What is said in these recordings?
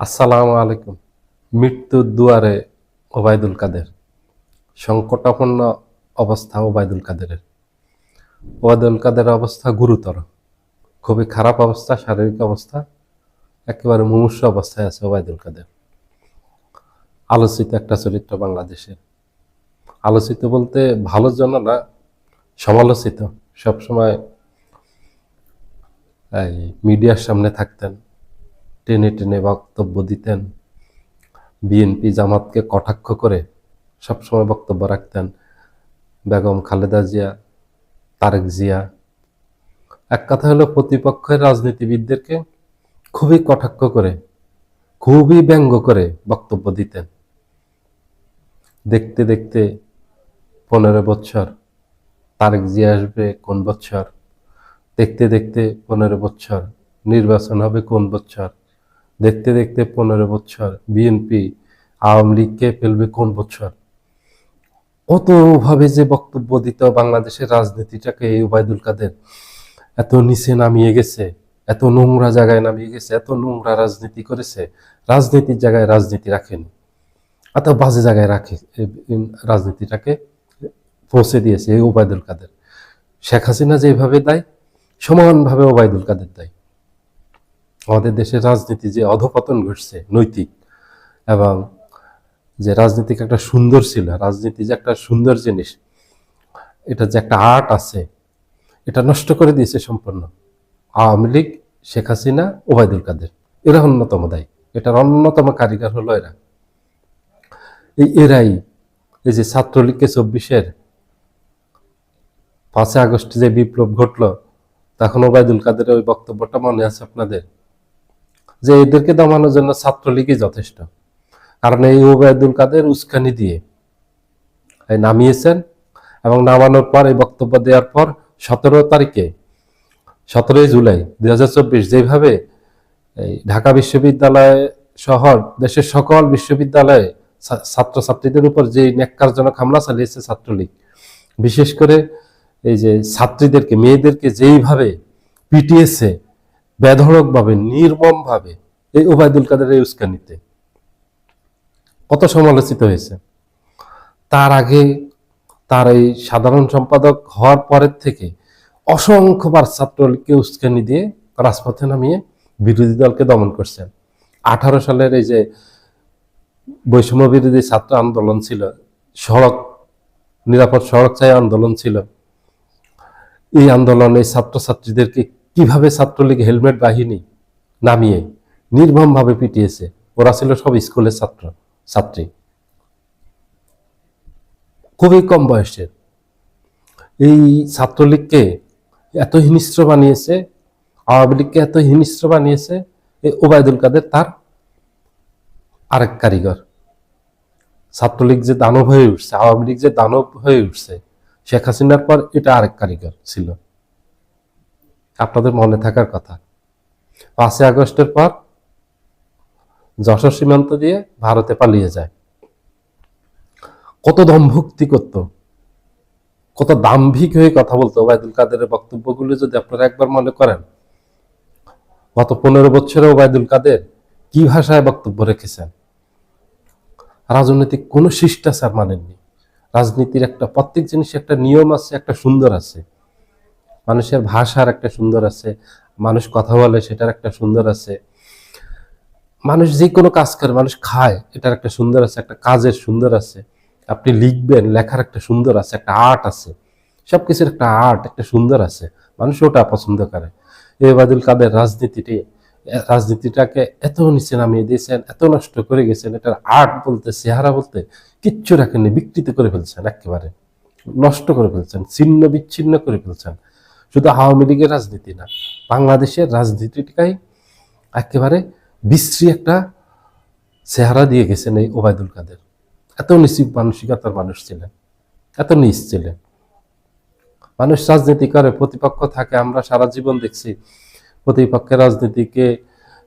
আসসালামু আলাইকুম। মৃত্যুর দুয়ারে ওবায়দুল কাদের। সংকটাপন্ন অবস্থা ওবায়দুল কাদেরের। ওবায়দুল কাদের অবস্থা গুরুতর। খুবই খারাপ অবস্থা, শারীরিক অবস্থা, একেবারে মুমূর্ষ অবস্থায় আছে ওবায়দুল কাদের। আলোচিত একটা চরিত্র বাংলাদেশের। আলোচিত বলতে ভালোর জন্য না সমালোচিত। সবসময় এই মিডিয়ার সামনে থাকতেন। টেনে টেনে বক্তব্য দিতেন। বিএনপি জামাতকে কটাক্ষ করে সবসময় বক্তব্য রাখতেন। বেগম খালেদা জিয়া, তারেক জিয়া। এক কথা হলো, প্রতিপক্ষের রাজনীতিবিদদেরকে খুবই কটাক্ষ করে, খুবই ব্যঙ্গ করে বক্তব্য দিতেন। দেখতে দেখতে পনেরো বছর, তারেক জিয়া আসবে কোন বছর? দেখতে দেখতে পনেরো বছর, নির্বাচন হবে কোন বছর? দেখতে দেখতে পনেরো বছর বিএনপি আওয়ামী লীগকে ফেলবে কোন বছর? কতভাবে যে বক্তব্য দিত বাংলাদেশের রাজনীতিটাকে এই ওবায়দুল কাদের। এত নিচে নামিয়ে গেছে, এত নোংরা জায়গায় নামিয়ে গেছে, এত নোংরা রাজনীতি করেছে। রাজনীতির জায়গায় রাজনীতি রাখেনি। এত বাজে জায়গায় রাখে রাজনীতিটাকে পৌঁছে দিয়েছে এই ওবায়দুল কাদের। শেখ হাসিনা যেভাবে দেয়, সমানভাবে ওবায়দুল কাদের দেয়। আমাদের দেশের রাজনীতি যে অধপতন ঘটছে, নৈতিক, এবং যে রাজনীতিক একটা সুন্দর ছিল, রাজনীতি যে একটা সুন্দর জিনিস, এটা যে একটা আর্ট আছে, এটা নষ্ট করে দিয়েছে সম্পূর্ণ আওয়ামী লীগ, শেখ হাসিনা, ওবায়দুল কাদের। এরা অন্যতম দায়ী। এটার অন্যতম কারিগর হলো এরা। এই এরাই এই যে ছাত্রলীগকে চব্বিশের পাঁচই আগস্ট যে বিপ্লব ঘটলো, তখন ওবায়দুল কাদের ওই বক্তব্যটা মনে আছে আপনাদের? যে এদেরকে দমানোর জন্য ছাত্রলীগই যথেষ্ট। কারণ এই ওবায়দুল কাদের উস্কানি দিয়ে নামিয়েছেন এবং নামানোর পর এই বক্তব্য দেওয়ার পর সতেরো তারিখে, সতেরোই জুলাই দুই হাজার চব্বিশ, যেভাবে এই ঢাকা বিশ্ববিদ্যালয় শহর দেশের সকল বিশ্ববিদ্যালয়ে ছাত্রছাত্রীদের উপর যে ন্যাক্কারজনক হামলা চালিয়েছে ছাত্রলীগ, বিশেষ করে এই যে ছাত্রীদেরকে, মেয়েদেরকে যেইভাবে পিটিয়েছে বেধড়কভাবে, নির্মমভাবে এই ওবায়দুল কাদের এই উস্কানিতে কত সমালোচিত হয়েছে। তার আগে তার এই সাধারণ সম্পাদক হওয়ার পরের থেকে অসংখ্যবার ছাত্রলীগকে উস্কানি দিয়ে রাজপথে নামিয়ে বিরোধী দলকে দমন করছেন। আঠারো সালের এই যে বৈষম্য বিরোধী ছাত্র আন্দোলন ছিল, সড়ক, নিরাপদ সড়ক চাই আন্দোলন ছিল, এই আন্দোলনে ছাত্রছাত্রীদেরকে কীভাবে ছাত্রলীগ হেলমেট বাহিনী নামিয়ে নির্মমভাবে পিটিয়েছে? ওরা ছিল সব স্কুলের ছাত্র, ছাত্রী। খুবই কম বয়সের। এই ছাত্রলীগকে এত হিনিস্ত্র বানিয়েছে, আওয়ামী লীগকে এত হিনিস্ত্র বানিয়েছে, এই ওবায়দুল কাদের তার আরেক কারিগর। ছাত্রলীগ যে দানব হয়ে উঠছে, আওয়ামী লীগ যে দানব হয়ে উঠছে, শেখ হাসিনার পর এটা আরেক কারিগর ছিল। আপনাদের মনে থাকার কথা। পাঁচই আগস্টের পর যশোর সীমান্ত দিয়ে ভারতে পালিয়ে যায়। কত দমভুক্তি করত। কত দাম্ভিক হয়ে কথা বলতো। ওবায়দুল কাদেরের বক্তব্যগুলো যদি আপনারা একবার মনে করেন, গত পনেরো বছরে ওবায়দুল কাদের কি ভাষায় বক্তব্য রেখেছেন? রাজনৈতিক কোনো শিষ্টাচার মানেননি। রাজনীতির একটা প্রত্যেক জিনিস একটা নিয়ম আছে, একটা সুন্দর আছে। মানুষের ভাষার একটা সুন্দর আছে, মানুষ কথা বলে সেটার একটা সুন্দর আছে। মানুষ যে কোনো কাজ করে, মানুষ খায়, এটার একটা সুন্দর আছে, একটা কাজের সুন্দর আছে। আপনি লিখবেন, লেখার একটা সুন্দর আছে, একটা আর্ট আছে। সবকিছুর একটা আর্ট, একটা সুন্দর আছে। মানুষ ওটা পছন্দ করে। এই বাদুল কাদের রাজনীতিটি রাজনীতিটাকে এত নিচে নামিয়ে দিয়েছেন, এত নষ্ট করে গেছেন, এটার আর্ট বলতে, চেহারা বলতে কিচ্ছু রাখেননি, বিকৃত করে ফেলছেন একেবারে। নষ্ট করে ফেলছেন, ছিন্ন বিচ্ছিন্ন করে ফেলছেন। শুধু আওয়ামী লীগের রাজনীতি না, বাংলাদেশের রাজনীতিটাই একেবারে বিশ্রী একটা চেহারা দিয়ে গেছেন এই ওবায়দুল কাদের। এত নিশ্চিত মানসিকতার মানুষ ছিলেন, এত নিচ ছিলেন। মানুষ রাজনীতি করে, প্রতিপক্ষ থাকে, আমরা সারা জীবন দেখছি প্রতিপক্ষের রাজনীতিকে,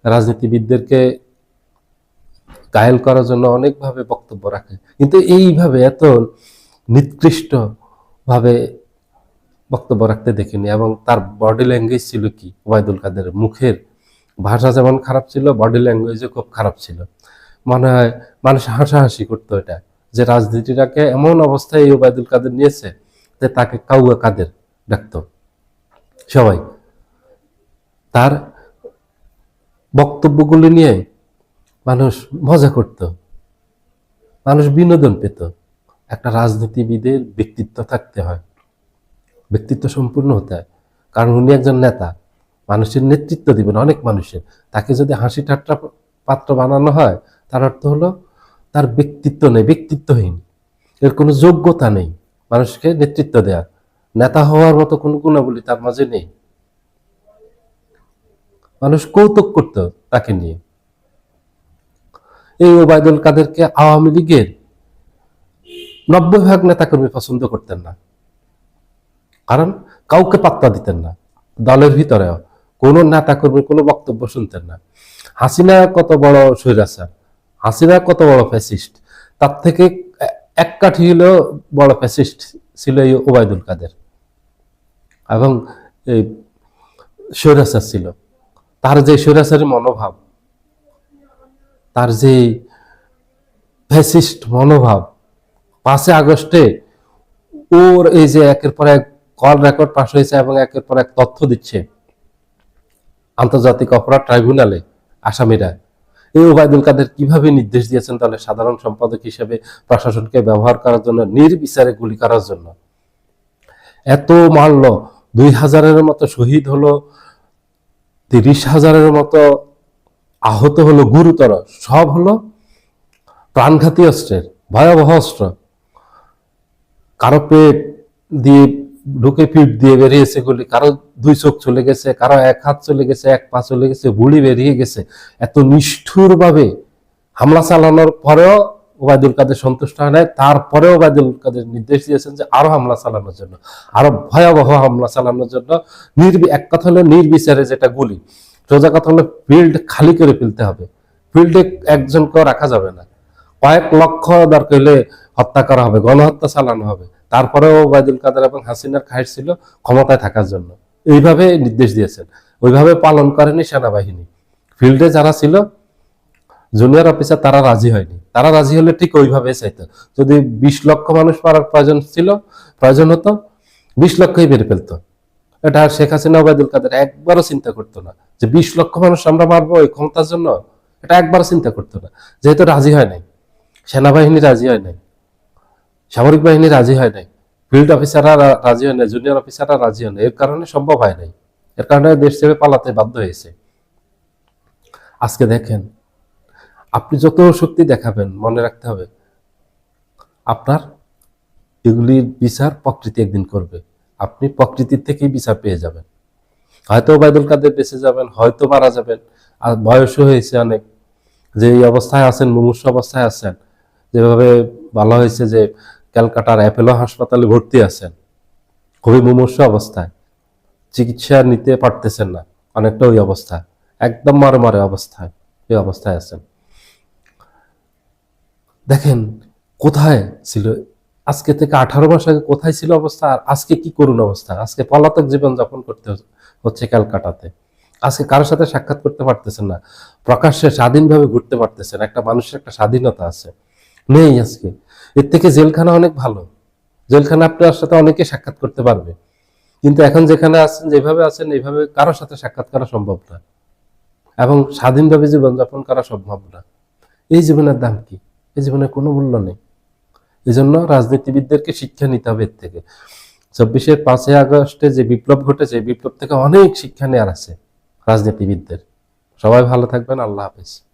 রাজনীতিবিদদেরকে গায়েল করার জন্য অনেকভাবে বক্তব্য রাখে। কিন্তু এইভাবে এত নিকৃষ্ট ভাবে বক্তব্য রাখতে দেখিনি এবং তার বডি ল্যাঙ্গুয়েজ ছিল কি? ওবায়দুল কাদের মুখের ভাষা যেমন খারাপ ছিল বডি ল্যাঙ্গুয়েজও খুব খারাপ ছিল। মনে হয় মানুষ হাসাহাসি করতো এটা, যে রাজনীতিটাকে এমন অবস্থায় এই ওবায়দুল কাদের নিয়েছে যে তাকে কাউয়া কাদের ডাকত। সবাই তার বক্তব্যগুলি নিয়ে মানুষ মজা করত, মানুষ বিনোদন পেত। একটা রাজনীতিবিদের ব্যক্তিত্ব থাকতে হয়। ব্যক্তিত্ব সম্পূর্ণ হতে হয়। কারণ উনি একজন নেতা, মানুষের নেতৃত্ব দিবেন অনেক মানুষের। তাকে যদি হাসি ঠাট্টা পাত্র বানানো হয়, তার অর্থ হলো তার ব্যক্তিত্ব নেই, ব্যক্তিত্বহীন। এর কোনো যোগ্যতা নেই মানুষকে নেতৃত্ব দেওয়ার। নেতা হওয়ার মতো কোনো গুণাবলী তার মাঝে নেই। মানুষ কৌতুক করত তাকে নিয়ে। এই ওবায়দুল কাদেরকে আওয়ামী লীগের নব্বই ভাগ নেতাকর্মী পছন্দ করতেন না। কারণ কাউকে পাত্তা দিতেন না। দলের ভিতরেও কোনো নেতাকর্মীর কোনো বক্তব্য শুনতেন না। হাসিনা কত বড় স্বৈরাচার, হাসিনা কত বড় ফ্যাসিস্ট তার থেকে এক কাঠি হলেও বড় ফ্যাসিস্ট ছিল এই ওবায়দুল কাদের। এবং এই স্বৈরাচার ছিল। তার যে স্বৈরাচারী মনোভাব, তার যে ফ্যাসিস্ট মনোভাব, পাঁচই আগস্টে ওর এই যে একের পর এক কল রেকর্ড পাশ হয়েছে এবং একের পর এক তথ্য দিচ্ছে আন্তর্জাতিক অপরাধ ট্রাইব্যুনালে আসামিরা। এই ওবায়দুল কাদের কীভাবে নির্দেশ দিয়েছেন তাহলে সাধারণ সম্পাদক হিসেবে প্রশাসনকে ব্যবহার করার জন্য, নির্বিচারে গুলি করার জন্য? এত মারল, দুই হাজারের মতো শহীদ হলো, তিরিশ হাজারের মতো আহত হলো, গুরুতর সব হলো প্রাণঘাতী অস্ত্রের, ভয়াবহ অস্ত্র। কারও পেট দিয়ে ঢুকে পিঠ দিয়ে বেরিয়েছে গুলি। কারও দুই চোখ চলে গেছে, কারও এক হাত চলে গেছে, এক পা চলে গেছে বুড়ি বেরিয়ে গেছে। এত নিষ্ঠুর ভাবে হামলা চালানোর পরেও ওবায়দুল কাদের সন্তুষ্ট হয় নাই। তারপরেও ওবায়দুল কাদের নির্দেশ দিয়েছেন যে আরও হামলা চালানোর জন্য, আরও ভয়াবহ হামলা চালানোর জন্য। নির্বি, এক কথা হলো নির্বিচারে যেটা গুলি, সোজা কথা হলো ফিল্ড খালি করে ফেলতে হবে। ফিল্ডে একজনকেও রাখা যাবে না। কয়েক লক্ষ দরকার হলে হত্যা করা হবে, গণহত্যা চালানো হবে। তারপরেও ওবায়দুল কাদের এবং হাসিনার খাইট ছিল ক্ষমতায় থাকার জন্য। এইভাবে নির্দেশ দিয়েছেন। ওইভাবে পালন করেনি সেনাবাহিনী। ফিল্ডে যারা ছিল, জুনিয়র অফিসার তারা রাজি হয়নি। তারা রাজি হলে ঠিক ওইভাবে চাইতো যদি বিশ লক্ষ মানুষ মারার প্রয়োজন ছিল, প্রয়োজন হতো, বিশ লক্ষই বেড়ে ফেলতো। এটা শেখ হাসিনা, ওবায়দুল কাদের একবারও চিন্তা করতো না যে বিশ লক্ষ মানুষ আমরা মারবো ওই ক্ষমতার জন্য। এটা একবারও চিন্তা করতো না। যেহেতু রাজি হয় নাই, সেনাবাহিনী রাজি হয় নাই সামরিক বাহিনী রাজি হয় নাই। ফিল্ড অফিসাররা রাজি হয় নাই জুনিয়র অফিসাররা রাজি হয় নাই। এর কারণে সম্ভব হয় নাই। এর কারণে দেশ ছেড়ে পালাতে বাধ্য হয়েছে। আজকে দেখেন, আপনি যত শক্তি দেখাবেন, মনে রাখতে হবে, আপনার এগুলির বিচার প্রকৃতি একদিন করবে। আপনি প্রকৃতির থেকেই বিচার পেয়ে যাবেন। হয়তো ওবায়দুল কাদের বেঁচে যাবেন, হয়তো মারা যাবেন। আর বয়সও হয়েছে অনেক। যে এই অবস্থায় আছেন, মুমূর্ষ অবস্থায় আছেন, যেভাবে বলা হয়েছে যে ক্যালকাটার অ্যাপেলো হাসপাতালে ভর্তি আছেন। খুবই মুমূর্ষ অবস্থায়। চিকিৎসা নিতে পারতেছেন না। অনেকটা ওই অবস্থা। একদম মারে মারে অবস্থায় এই অবস্থায় আছেন। দেখেন, কোথায় ছিল? আজকে থেকে আঠারো মাস আগে কোথায় ছিল অবস্থা? আর আজকে কি করুন অবস্থা? আজকে পলাতক জীবন যাপন করতে হচ্ছে ক্যালকাটাতে। আজকে কারোর সাথে সাক্ষাৎ করতে পারতেছেন না। প্রকাশ্যে স্বাধীনভাবে ঘুরতে পারতেছেন। একটা মানুষের একটা স্বাধীনতা আছে। নেই আজকে। এর থেকে জেলখানা অনেক ভালো। জেলখানা আপনার সাথে অনেকে সাক্ষাৎ করতে পারবে। কিন্তু এখন যেখানে আছেন, যেভাবে আছেন, এইভাবে কারোর সাথে সাক্ষাৎ করা সম্ভব না। এবং স্বাধীনভাবে জীবনযাপন করা সম্ভব না। এই জীবনের দাম কি? এই জীবনের কোনো মূল্য নেই। এই জন্য রাজনীতিবিদদেরকে শিক্ষা নিতে হবে এর থেকে। চব্বিশের পাঁচই আগস্টে যে বিপ্লব ঘটেছে বিপ্লব থেকে অনেক শিক্ষা নেওয়ার আছে রাজনীতিবিদদের। সবাই ভালো থাকবেন। আল্লাহ হাফেজ।